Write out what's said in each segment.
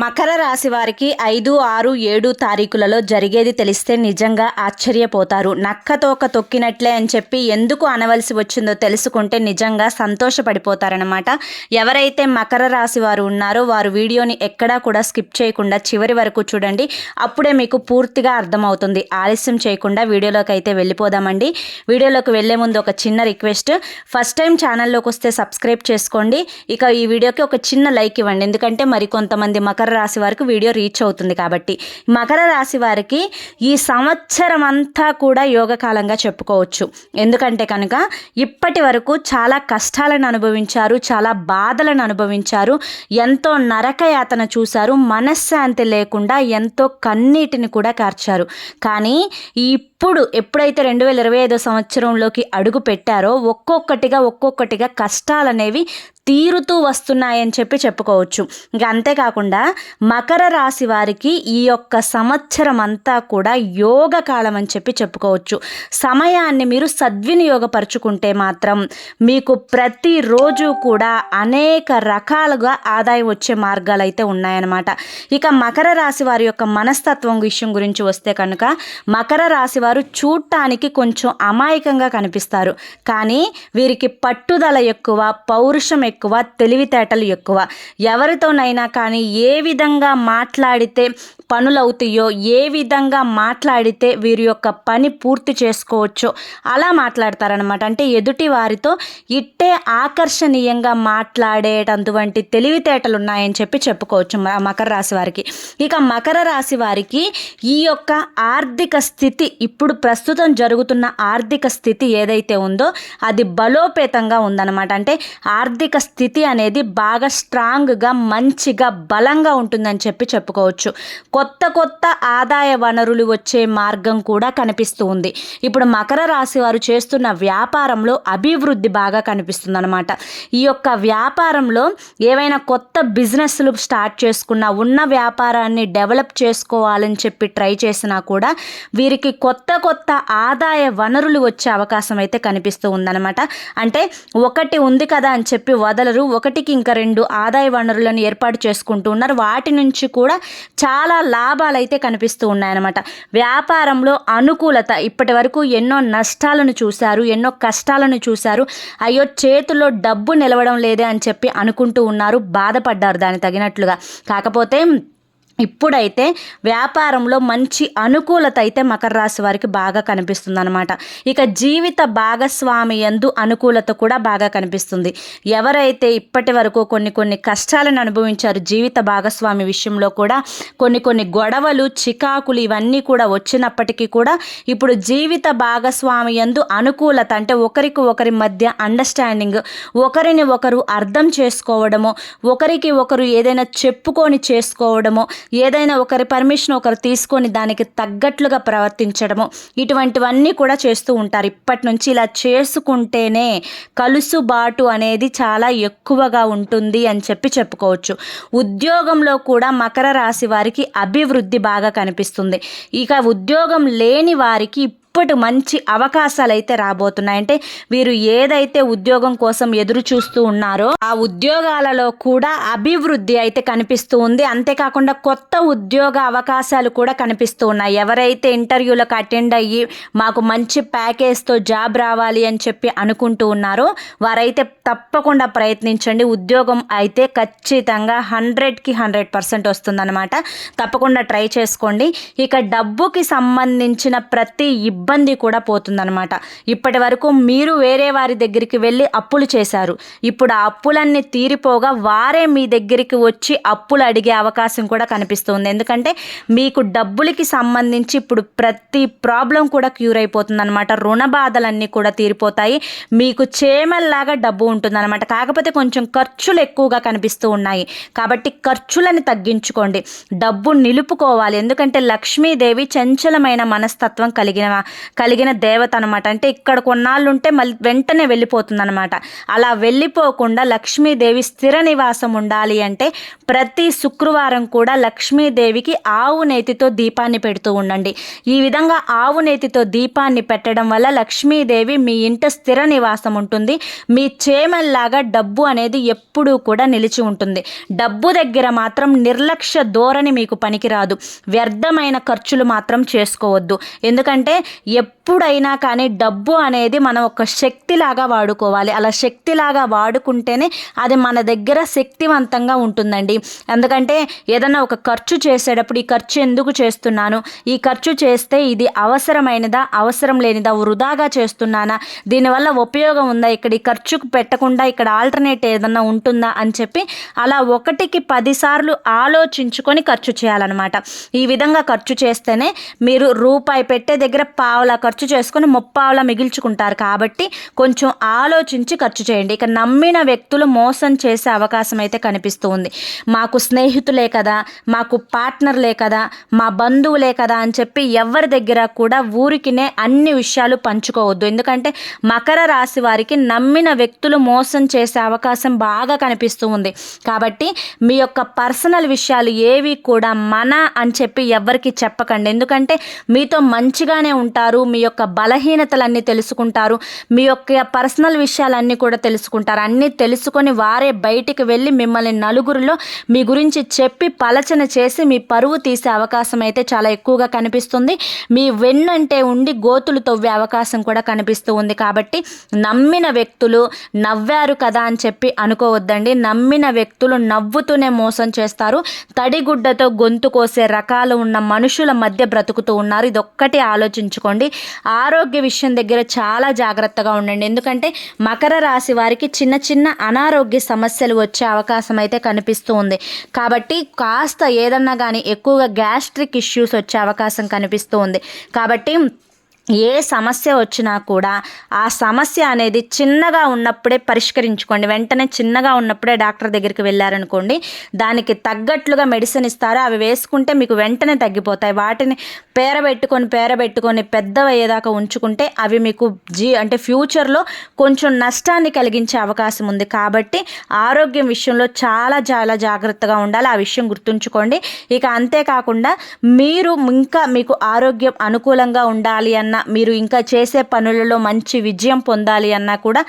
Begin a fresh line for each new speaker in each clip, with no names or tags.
మకర రాశి వారికి ఐదు ఆరు ఏడు తారీఖులలో జరిగేది తెలిస్తే నిజంగా ఆశ్చర్యపోతారు. నక్కతోక తొక్కినట్లే అని చెప్పి ఎందుకు అనవలసి వచ్చిందో తెలుసుకుంటే నిజంగా సంతోషపడిపోతారనమాట ఎవరైతే మకర రాశి వారు ఉన్నారో వారు వీడియోని ఎక్కడా కూడా స్కిప్ చేయకుండా చివరి వరకు చూడండి. అప్పుడే మీకు పూర్తిగా అర్థమవుతుంది. ఆలస్యం చేయకుండా వీడియోలోకి అయితే వెళ్ళిపోదామండి. వీడియోలోకి వెళ్ళే ముందు ఒక చిన్న రిక్వెస్ట్. ఫస్ట్ టైం ఛానల్లోకి వస్తే సబ్స్క్రైబ్ చేసుకోండి. ఇక ఈ వీడియోకి ఒక చిన్న లైక్ ఇవ్వండి. ఎందుకంటే మరి కొంతమంది మకర రాశి వారికి వీడియో రీచ్ అవుతుంది కాబట్టి మకర రాశి వారికి ఈ సంవత్సరం అంతా కూడా యోగకాలంగా చెప్పుకోవచ్చు. ఎందుకంటే కనుక ఇప్పటి వరకు చాలా కష్టాలను అనుభవించారు చాలా బాధలను అనుభవించారు ఎంతో నరకయాతన చూశారు మనశ్శాంతి లేకుండా ఎంతో కన్నీటిని కూడా కార్చారు. కానీ ఈ ఇప్పుడు ఎప్పుడైతే రెండు వేల ఇరవై ఐదో సంవత్సరంలోకి అడుగు పెట్టారో ఒక్కొక్కటిగా ఒక్కొక్కటిగా కష్టాలనేవి తీరుతూ వస్తున్నాయని చెప్పి చెప్పుకోవచ్చు. ఇంకా అంతేకాకుండా మకర రాశి వారికి ఈ యొక్క సంవత్సరం అంతా కూడా యోగ కాలం అని చెప్పి చెప్పుకోవచ్చు. సమయాన్ని మీరు సద్వినియోగపరుచుకుంటే మాత్రం మీకు ప్రతిరోజు కూడా అనేక రకాలుగా ఆదాయం వచ్చే మార్గాలు అయితే ఉన్నాయన్నమాట. ఇక మకర రాశి వారి యొక్క మనస్తత్వం విషయం గురించి వస్తే కనుక మకర రాశి వారు వారు చూడటానికి కొంచెం అమాయకంగా కనిపిస్తారు. కానీ వీరికి పట్టుదల ఎక్కువ పౌరుషం ఎక్కువ తెలివితేటలు ఎక్కువ. ఎవరితోనైనా కానీ ఏ విధంగా మాట్లాడితే పనులవుతాయో ఏ విధంగా మాట్లాడితే వీరి యొక్క పని పూర్తి చేసుకోవచ్చో అలా మాట్లాడతారనమాట అంటే ఎదుటి వారితో ఇట్టే ఆకర్షణీయంగా మాట్లాడేటటువంటి తెలివితేటలు ఉన్నాయని చెప్పి చెప్పుకోవచ్చు మ- మకర రాశి వారికి. ఇక మకర రాశి వారికి ఈ యొక్క ఆర్థిక స్థితి ఇప్పుడు ఇప్పుడు ప్రస్తుతం జరుగుతున్న ఆర్థిక స్థితి ఏదైతే ఉందో అది బలోపేతంగా ఉందన్నమాట. అంటే ఆర్థిక స్థితి అనేది బాగా స్ట్రాంగ్గా మంచిగా బలంగా ఉంటుందని చెప్పి చెప్పుకోవచ్చు. కొత్త కొత్త ఆదాయ వనరులు వచ్చే మార్గం కూడా కనిపిస్తూ ఉంది. ఇప్పుడు మకర రాశి వారు చేస్తున్న వ్యాపారంలో అభివృద్ధి బాగా కనిపిస్తుంది అనమాట ఈ యొక్క వ్యాపారంలో ఏవైనా కొత్త బిజినెస్లు స్టార్ట్ చేసుకున్నా ఉన్న వ్యాపారాన్ని డెవలప్ చేసుకోవాలని చెప్పి ట్రై చేసినా కూడా వీరికి కొత్త కొత్త ఆదాయ వనరులు వచ్చే అవకాశం అయితే కనిపిస్తూ ఉందన్నమాట. అంటే ఒకటి ఉంది కదా అని చెప్పి వదలరు. ఒకటికి ఇంకా రెండు ఆదాయ వనరులను ఏర్పాటు చేసుకుంటూ ఉన్నారు. వాటి నుంచి కూడా చాలా లాభాలు అయితే కనిపిస్తూ ఉన్నాయన్నమాట. వ్యాపారంలో అనుకూలత ఇప్పటి వరకు ఎన్నో నష్టాలను చూశారు ఎన్నో కష్టాలను చూశారు. అయ్యో చేతిలో డబ్బు నిలవడం లేదే అని చెప్పి అనుకుంటూ ఉన్నారు. బాధపడ్డారు దాని తగినట్లుగా. కాకపోతే ఇప్పుడైతే వ్యాపారంలో మంచి అనుకూలత అయితే మకర రాశి వారికి బాగా కనిపిస్తుంది అనమాట ఇక జీవిత భాగస్వామి యందు అనుకూలత కూడా బాగా కనిపిస్తుంది. ఎవరైతే ఇప్పటి వరకు కొన్ని కొన్ని కష్టాలను అనుభవించారు జీవిత భాగస్వామి విషయంలో కూడా కొన్ని కొన్ని గొడవలు చికాకులు ఇవన్నీ కూడా వచ్చినప్పటికీ కూడా ఇప్పుడు జీవిత భాగస్వామి యందు అనుకూలత అంటే ఒకరికి ఒకరి మధ్య అండర్స్టాండింగ్ ఒకరిని ఒకరు అర్థం చేసుకోవడము ఒకరికి ఒకరు ఏదైనా చెప్పుకొని చేసుకోవడము ఏదైనా ఒకరి పర్మిషన్ ఒకరు తీసుకొని దానికి తగ్గట్లుగా ప్రవర్తించడము. ఇటువంటివన్నీ కూడా చేస్తూ ఉంటారు. ఇప్పటి నుంచి ఇలా చేసుకుంటేనే కలుసుబాటు అనేది చాలా ఎక్కువగా ఉంటుంది అని చెప్పి చెప్పుకోవచ్చు. ఉద్యోగంలో కూడా మకర రాశి వారికి అభివృద్ధి బాగా కనిపిస్తుంది. ఇక ఉద్యోగం లేని వారికి ఇప్పటి మంచి అవకాశాలు అయితే రాబోతున్నాయి అంటే వీరు ఏదైతే ఉద్యోగం కోసం ఎదురు చూస్తూ ఉన్నారో ఆ ఉద్యోగాలలో కూడా అభివృద్ధి అయితే కనిపిస్తూ ఉంది. అంతేకాకుండా కొత్త ఉద్యోగ అవకాశాలు కూడా కనిపిస్తూ ఉన్నాయి. ఎవరైతే ఇంటర్వ్యూలకు అటెండ్ అయ్యి మాకు మంచి ప్యాకేజ్తో జాబ్ రావాలి అని చెప్పి అనుకుంటూ ఉన్నారో వారైతే తప్పకుండా ప్రయత్నించండి. ఉద్యోగం అయితే ఖచ్చితంగా హండ్రెడ్కి హండ్రెడ్ పర్సెంట్ వస్తుందన్నమాట. తప్పకుండా ట్రై చేసుకోండి. ఇక డబ్బుకి సంబంధించిన ప్రతి ఇబ్బంది ఇబ్బంది కూడా పోతుందన్నమాట. ఇప్పటి వరకు మీరు వేరే వారి దగ్గరికి వెళ్ళి అప్పులు చేశారు. ఇప్పుడు ఆ అప్పులన్నీ తీరిపోగా వారే మీ దగ్గరికి వచ్చి అప్పులు అడిగే అవకాశం కూడా కనిపిస్తుంది. ఎందుకంటే మీకు డబ్బులకి సంబంధించి ఇప్పుడు ప్రతి ప్రాబ్లం కూడా క్యూర్ అయిపోతుంది అనమాట రుణ బాధలన్నీ కూడా తీరిపోతాయి. మీకు చేమల్లాగా డబ్బు ఉంటుందన్నమాట. కాకపోతే కొంచెం ఖర్చులు ఎక్కువగా కనిపిస్తూ ఉన్నాయి. కాబట్టి ఖర్చులను తగ్గించుకోండి. డబ్బు నిలుపుకోవాలి. ఎందుకంటే లక్ష్మీదేవి చంచలమైన మనస్తత్వం కలిగిన కలిగిన దేవత అనమాట అంటే ఇక్కడ కొన్నాళ్ళు ఉంటే మళ్ళీ వెంటనే వెళ్ళిపోతుంది అనమాట అలా వెళ్ళిపోకుండా లక్ష్మీదేవి స్థిర నివాసం ఉండాలి అంటే ప్రతి శుక్రవారం కూడా లక్ష్మీదేవికి ఆవు నేతితో దీపాన్ని పెడుతూ ఉండండి. ఈ విధంగా ఆవు నేతితో దీపాన్ని పెట్టడం వల్ల లక్ష్మీదేవి మీ ఇంట స్థిర నివాసం ఉంటుంది. మీ చేమల్లాగా డబ్బు అనేది ఎప్పుడూ కూడా నిలిచి ఉంటుంది. డబ్బు దగ్గర మాత్రం నిర్లక్ష్య ధోరణి మీకు పనికిరాదు. వ్యర్థమైన ఖర్చులు మాత్రం చేసుకోవద్దు. ఎందుకంటే ఎప్పుడైనా కానీ డబ్బు అనేది మనం ఒక శక్తిలాగా వాడుకోవాలి. అలా శక్తిలాగా వాడుకుంటేనే అది మన దగ్గర శక్తివంతంగా ఉంటుందండి. ఎందుకంటే ఏదైనా ఒక ఖర్చు చేసేటప్పుడు ఈ ఖర్చు ఎందుకు చేస్తున్నాను? ఈ ఖర్చు చేస్తే ఇది అవసరమైనదా? అవసరం లేనిదా? వృధాగా చేస్తున్నానా? దీనివల్ల ఉపయోగం ఉందా? ఇక్కడ ఈ ఖర్చుకు పెట్టకుండా ఇక్కడ ఆల్టర్నేట్ ఏదన్నా ఉంటుందా? అని చెప్పి అలా ఒకటికి పదిసార్లు ఆలోచించుకొని ఖర్చు చేయాలన్నమాట. ఈ విధంగా ఖర్చు చేస్తేనే మీరు రూపాయి పెట్టే దగ్గర పా ఆవుల ఖర్చు చేసుకుని ముప్పావుల మిగిల్చుకుంటారు. కాబట్టి కొంచెం ఆలోచించి ఖర్చు చేయండి. ఇక నమ్మిన వ్యక్తులు మోసం చేసే అవకాశం అయితే కనిపిస్తుంది. మాకు స్నేహితులే కదా మాకు పార్ట్నర్లే కదా మా బంధువులే కదా అని చెప్పి ఎవరి దగ్గర కూడా ఊరికినే అన్ని విషయాలు పంచుకోవద్దు. ఎందుకంటే మకర రాశి వారికి నమ్మిన వ్యక్తులు మోసం చేసే అవకాశం బాగా కనిపిస్తూ ఉంది. కాబట్టి మీ యొక్క పర్సనల్ విషయాలు ఏవి కూడా మన అని చెప్పి ఎవరికి చెప్పకండి. ఎందుకంటే మీతో మంచిగానే ఉంటారు. మీ యొక్క బలహీనతలన్నీ తెలుసుకుంటారు మీ యొక్క పర్సనల్ విషయాలన్నీ కూడా తెలుసుకుంటారు. అన్నీ తెలుసుకొని వారే బయటికి వెళ్ళి మిమ్మల్ని నలుగురిలో మీ గురించి చెప్పి పలచన చేసి మీ పరువు తీసే అవకాశం అయితే చాలా ఎక్కువగా కనిపిస్తుంది. మీ వెన్నంటే ఉండి గోతులు తవ్వే అవకాశం కూడా కనిపిస్తూ ఉంది. కాబట్టి నమ్మిన వ్యక్తులు నవ్వారు కదా అని చెప్పి అనుకోవద్దండి. నమ్మిన వ్యక్తులు నవ్వుతూనే మోసం చేస్తారు. తడిగుడ్డతో గొంతు కోసే రకాలు ఉన్న మనుషుల మధ్య బ్రతుకుతూ ఉన్నారు. ఇదొక్కటి ఆలోచించుకోండి ఆరోగ్య విషయం దగ్గర చాలా జాగ్రత్తగా ఉండండి. ఎందుకంటే మకర రాశి వారికి చిన్న చిన్న అనారోగ్య సమస్యలు వచ్చే అవకాశం అయితే కనిపిస్తూ ఉంది. కాబట్టి కాస్త ఏదన్నా కానీ ఎక్కువగా గ్యాస్ట్రిక్ ఇష్యూస్ వచ్చే అవకాశం కనిపిస్తూ ఉంది. కాబట్టి ఏ సమస్య వచ్చినా కూడా ఆ సమస్య అనేది చిన్నగా ఉన్నప్పుడే పరిష్కరించుకోండి. వెంటనే చిన్నగా ఉన్నప్పుడే డాక్టర్ దగ్గరికి వెళ్ళారనుకోండి దానికి తగ్గట్లుగా మెడిసిన్ ఇస్తారు? అవి వేసుకుంటే మీకు వెంటనే తగ్గిపోతాయి. వాటిని పేరబెట్టుకొని పేరబెట్టుకొని పెద్దవయ్యేదాకా ఉంచుకుంటే అవి మీకు జీ అంటే ఫ్యూచర్లో కొంచెం నష్టాన్ని కలిగించే అవకాశం ఉంది. కాబట్టి ఆరోగ్యం విషయంలో చాలా చాలా జాగ్రత్తగా ఉండాలి. ఆ విషయం గుర్తుంచుకోండి. ఇక అంతేకాకుండా మీరు ఇంకా మీకు ఆరోగ్యం అనుకూలంగా ఉండాలి అన్న మీరు ఇంకా చేసే పనులలో మంచి విజయం పొందాలి అన్నా కూడా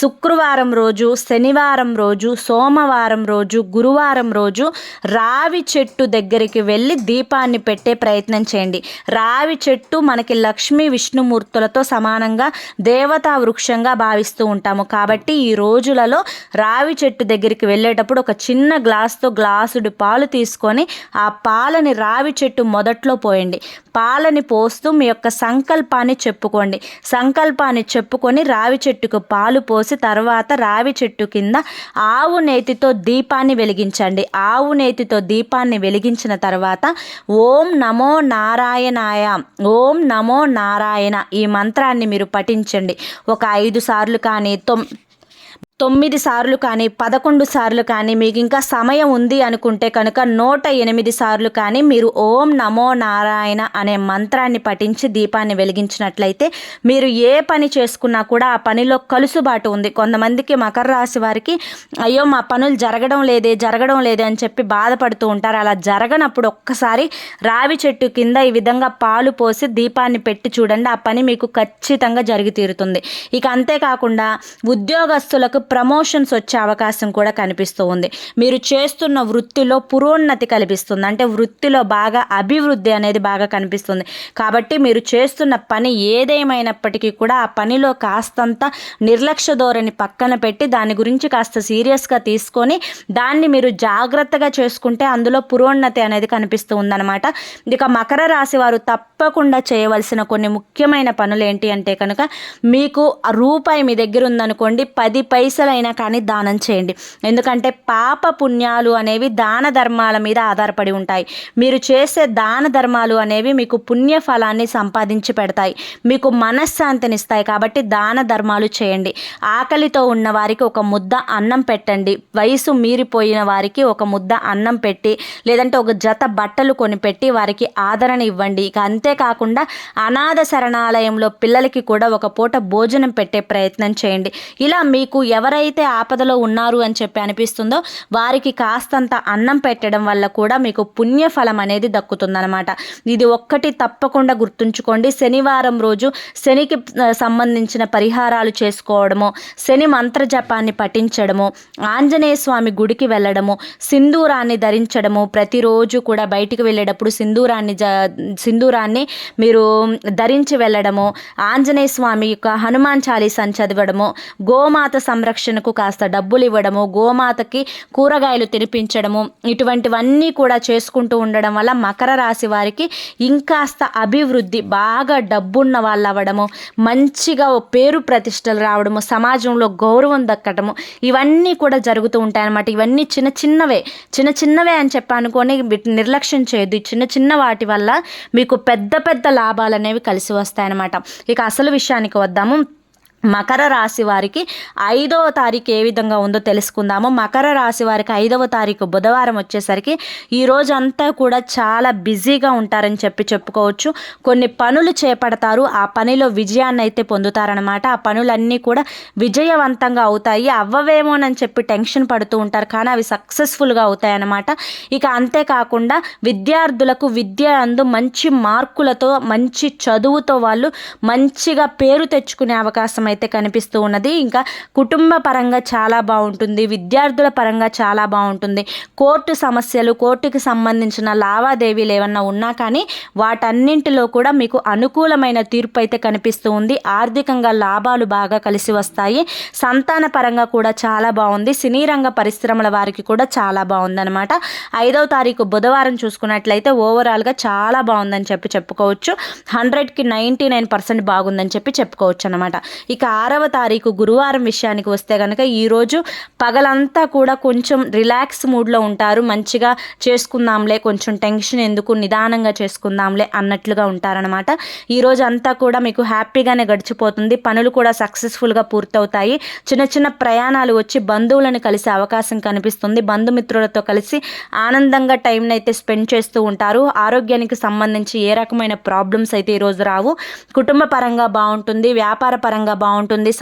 శుక్రవారం రోజు శనివారం రోజు సోమవారం రోజు గురువారం రోజు రావి చెట్టు దగ్గరికి వెళ్ళి దీపాన్ని పెట్టే ప్రయత్నం చేయండి. రావి చెట్టు మనకి లక్ష్మీ విష్ణుమూర్తులతో సమానంగా దేవతా వృక్షంగా భావిస్తూ ఉంటాము. కాబట్టి ఈ రోజులలో రావి చెట్టు దగ్గరికి వెళ్ళేటప్పుడు ఒక చిన్న గ్లాస్తో గ్లాసుడు పాలు తీసుకొని ఆ పాలని రావి చెట్టు మొదట్లో పోయండి. పాలని పోస్తూ మీ యొక్క సంకల్ప సంకల్పాన్ని చెప్పుకోండి. సంకల్పాన్ని చెప్పుకొని రావి చెట్టుకు పాలు పోసి తర్వాత రావి చెట్టు కింద ఆవు నేతితో దీపాన్ని వెలిగించండి. ఆవు నేతితో దీపాన్ని వెలిగించిన తర్వాత ఓం నమో నారాయణాయ ఓం నమో నారాయణ ఈ మంత్రాన్ని మీరు పఠించండి. ఒక ఐదు సార్లు కానీ తొమ్ తొమ్మిది సార్లు కానీ పదకొండు సార్లు కానీ మీకు ఇంకా సమయం ఉంది అనుకుంటే కనుక నూట ఎనిమిది సార్లు కానీ మీరు ఓం నమో నారాయణ అనే మంత్రాన్ని పఠించి దీపాన్ని వెలిగించినట్లయితే మీరు ఏ పని చేసుకున్నా కూడా ఆ పనిలో కలుసుబాటు ఉంది. కొంతమందికి మకర రాశి వారికి అయ్యో మా పనులు జరగడం లేదే జరగడం లేదే అని చెప్పి బాధపడుతూ ఉంటారు. అలా జరగనప్పుడు ఒక్కసారి రావి చెట్టు కింద ఈ విధంగా పాలు పోసి దీపాన్ని పెట్టి చూడండి. ఆ పని మీకు ఖచ్చితంగా జరిగి తీరుతుంది. ఇక అంతేకాకుండా ఉద్యోగస్తులకు ప్రమోషన్స్ వచ్చే అవకాశం కూడా కనిపిస్తూ ఉంది. మీరు చేస్తున్న వృత్తిలో పురోన్నతి కల్పిస్తుంది. అంటే వృత్తిలో బాగా అభివృద్ధి అనేది బాగా కనిపిస్తుంది. కాబట్టి మీరు చేస్తున్న పని ఏదేమైనప్పటికీ కూడా ఆ పనిలో కాస్తంత నిర్లక్ష్య ధోరణి పక్కన పెట్టి దాని గురించి కాస్త సీరియస్గా తీసుకొని దాన్ని మీరు జాగ్రత్తగా చేసుకుంటే అందులో పురోన్నతి అనేది కనిపిస్తూ ఉందన్నమాట. ఇక మకర రాశి వారు తప్పకుండా చేయవలసిన కొన్ని ముఖ్యమైన పనులు ఏంటి అంటే కనుక మీకు రూపాయి మీ దగ్గర ఉందనుకోండి పది పైసలు పైసలైనా కానీ దానం చేయండి. ఎందుకంటే పాప పుణ్యాలు అనేవి దాన ధర్మాల మీద ఆధారపడి ఉంటాయి. మీరు చేసే దాన ధర్మాలు అనేవి మీకు పుణ్య ఫలాన్ని సంపాదించి పెడతాయి. మీకు మనశ్శాంతినిస్తాయి కాబట్టి దాన ధర్మాలు చేయండి. ఆకలితో ఉన్న వారికి ఒక ముద్ద అన్నం పెట్టండి. వయసు మీరిపోయిన వారికి ఒక ముద్ద అన్నం పెట్టి లేదంటే ఒక జత బట్టలు కొనిపెట్టి వారికి ఆదరణ ఇవ్వండి. ఇక అంతేకాకుండా అనాథ శరణాలయంలో పిల్లలకి కూడా ఒక పూట భోజనం పెట్టే ప్రయత్నం చేయండి. ఇలా మీకు ఎవరైతే ఆపదలో ఉన్నారు అని చెప్పి అనిపిస్తుందో వారికి కాస్తంత అన్నం పెట్టడం వల్ల కూడా మీకు పుణ్యఫలం అనేది దక్కుతుందనమాట ఇది ఒక్కటి తప్పకుండా గుర్తుంచుకోండి. శనివారం రోజు శనికి సంబంధించిన పరిహారాలు చేసుకోవడము శని మంత్ర జపాన్ని పఠించడము ఆంజనేయ స్వామి గుడికి వెళ్ళడము సింధూరాన్ని ధరించడము ప్రతిరోజు కూడా బయటికి వెళ్ళేటప్పుడు సింధూరాన్ని జ సింధూరాన్ని మీరు ధరించి వెళ్ళడము ఆంజనేయ స్వామి యొక్క హనుమాన్ చాలీసాన్ని చదవడము గోమాత సంరక్షణకు కాస్త డబ్బులు ఇవ్వడము గోమాతకి కూరగాయలు తినిపించడము ఇటువంటివన్నీ కూడా చేసుకుంటూ ఉండడం వల్ల మకర రాశి వారికి ఇంకాస్త అభివృద్ధి బాగా డబ్బున్న వాళ్ళు అవ్వడము మంచిగా పేరు ప్రతిష్టలు రావడము సమాజంలో గౌరవం దక్కటము ఇవన్నీ కూడా జరుగుతూ ఉంటాయన్నమాట. ఇవన్నీ చిన్న చిన్నవే చిన్న చిన్నవే అని చెప్పి అనుకొని నిర్లక్ష్యం చేయదు చిన్న చిన్న వాటి వల్ల మీకు పెద్ద పెద్ద లాభాలు అనేవి కలిసి వస్తాయన్నమాట. ఇక అసలు విషయానికి వద్దాము. మకర రాశి వారికి ఐదవ తారీఖు ఏ విధంగా ఉందో తెలుసుకుందాము. మకర రాశి వారికి ఐదవ తారీఖు బుధవారం వచ్చేసరికి ఈ రోజు అంతా కూడా చాలా బిజీగా ఉంటారని చెప్పి చెప్పుకోవచ్చు. కొన్ని పనులు చేపడతారు. ఆ పనిలో విజయాన్ని అయితే పొందుతారనమాట ఆ పనులన్నీ కూడా విజయవంతంగా అవుతాయి. అవ్వవేమోనని చెప్పి టెన్షన్ పడుతూ ఉంటారు. కానీ అవి సక్సెస్ఫుల్గా అవుతాయి అన్నమాట ఇక అంతేకాకుండా విద్యార్థులకు విద్య అందు మంచి మార్కులతో మంచి చదువుతో వాళ్ళు మంచిగా పేరు తెచ్చుకునే అవకాశం అయితే కనిపిస్తూ ఉన్నది. ఇంకా కుటుంబ పరంగా చాలా బాగుంటుంది. విద్యార్థుల పరంగా చాలా బాగుంటుంది. కోర్టు సమస్యలు కోర్టుకి సంబంధించిన లావాదేవీలు ఏమన్నా ఉన్నా కానీ వాటన్నింటిలో కూడా మీకు అనుకూలమైన తీర్పు అయితే కనిపిస్తూ ఉంది. ఆర్థికంగా లాభాలు బాగా కలిసి వస్తాయి. సంతాన పరంగా కూడా చాలా బాగుంది. సినీ రంగ పరిశ్రమల వారికి కూడా చాలా బాగుందనమాట ఐదవ తారీఖు బుధవారం చూసుకున్నట్లయితే ఓవరాల్గా చాలా బాగుందని చెప్పి చెప్పుకోవచ్చు. హండ్రెడ్కి నైంటీ నైన్ పర్సెంట్ బాగుందని చెప్పి చెప్పుకోవచ్చు అనమాట ఇక ఆరవ తారీఖు గురువారం విషయానికి వస్తే కనుక ఈరోజు పగలంతా కూడా కొంచెం రిలాక్స్ మూడ్లో ఉంటారు. మంచిగా చేసుకుందాంలే కొంచెం టెన్షన్ ఎందుకు నిదానంగా చేసుకుందాంలే అన్నట్లుగా ఉంటారనమాట ఈరోజు అంతా కూడా మీకు హ్యాపీగానే గడిచిపోతుంది. పనులు కూడా సక్సెస్ఫుల్గా పూర్తవుతాయి. చిన్న చిన్న ప్రయాణాలు వచ్చి బంధువులను కలిసే అవకాశం కనిపిస్తుంది. బంధుమిత్రులతో కలిసి ఆనందంగా టైంని అయితే స్పెండ్ చేస్తూ ఉంటారు. ఆరోగ్యానికి సంబంధించి ఏ రకమైన ప్రాబ్లమ్స్ అయితే ఈరోజు రావు. కుటుంబ పరంగా బాగుంటుంది. వ్యాపార పరంగా బాగుంటుంది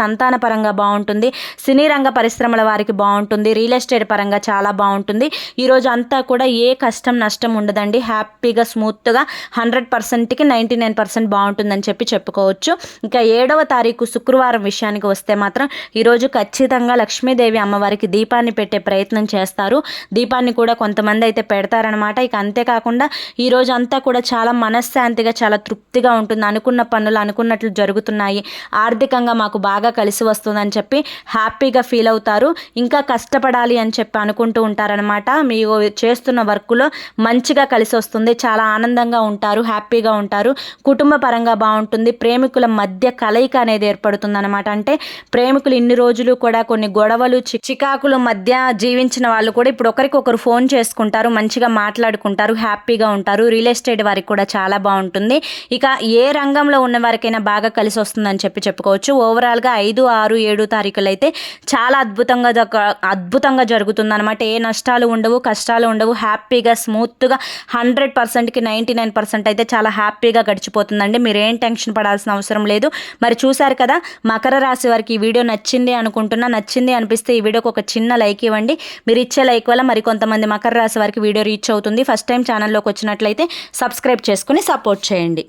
సంతాన పరంగా బాగుంటుంది సినీ రంగ పరిశ్రమల వారికి బాగుంటుంది రియల్ ఎస్టేట్ పరంగా చాలా బాగుంటుంది. ఈరోజు అంతా కూడా ఏ కష్టం నష్టం ఉండదండి. హ్యాపీగా స్మూత్గా హండ్రెడ్ పర్సెంట్కి నైంటీ నైన్ పర్సెంట్ బాగుంటుందని చెప్పి చెప్పుకోవచ్చు. ఇంకా ఏడవ తారీఖు శుక్రవారం విషయానికి వస్తే మాత్రం ఈరోజు ఖచ్చితంగా లక్ష్మీదేవి అమ్మవారికి దీపాన్ని పెట్టే ప్రయత్నం చేస్తారు. దీపాన్ని కూడా కొంతమంది అయితే పెడతారనమాట ఇక అంతేకాకుండా ఈరోజు అంతా కూడా చాలా మనశ్శాంతిగా చాలా తృప్తిగా ఉంటుంది. అనుకున్న పనులు అనుకున్నట్లు జరుగుతున్నాయి. ఆర్థికంగా మాకు బాగా కలిసి వస్తుందని చెప్పి హ్యాపీగా ఫీల్ అవుతారు. ఇంకా కష్టపడాలి అని చెప్పి అనుకుంటూ ఉంటారనమాట మీరు చేస్తున్న వర్క్లో మంచిగా కలిసి వస్తుంది. చాలా ఆనందంగా ఉంటారు హ్యాపీగా ఉంటారు. కుటుంబ పరంగా బాగుంటుంది. ప్రేమికుల మధ్య కలయిక అనేది ఏర్పడుతుంది అనమాట అంటే ప్రేమికులు ఇన్ని రోజులు కూడా కొన్ని గొడవలు చికాకుల మధ్య జీవించిన వాళ్ళు కూడా ఇప్పుడు ఒకరికొకరు ఫోన్ చేసుకుంటారు మంచిగా మాట్లాడుకుంటారు హ్యాపీగా ఉంటారు. రియల్ ఎస్టేట్ వారికి కూడా చాలా బాగుంటుంది. ఇక ఏ రంగంలో ఉన్న వారికైనా బాగా కలిసి వస్తుందని చెప్పి చెప్పుకోవచ్చు. ఓవరాల్గా ఐదు ఆరు ఏడు తారీఖులు అయితే చాలా అద్భుతంగా అద్భుతంగా జరుగుతుందన్నమాట. ఏ నష్టాలు ఉండవు కష్టాలు ఉండవు. హ్యాపీగా స్మూత్గా హండ్రెడ్ పర్సెంట్కి నైంటీ నైన్ పర్సెంట్ అయితే చాలా హ్యాపీగా గడిచిపోతుందండి. మీరేం టెన్షన్ పడాల్సిన అవసరం లేదు. మరి చూశారు కదా మకర రాశి వారికి ఈ వీడియో నచ్చింది అనుకుంటున్నా. నచ్చింది అనిపిస్తే ఈ వీడియోకి ఒక చిన్న లైక్ ఇవ్వండి. మీరు ఇచ్చే లైక్ వల్ల మరి కొంతమంది మకర రాశి వారికి వీడియో రీచ్ అవుతుంది. ఫస్ట్ టైం ఛానల్లోకి వచ్చినట్లయితే సబ్స్క్రైబ్ చేసుకుని సపోర్ట్ చేయండి.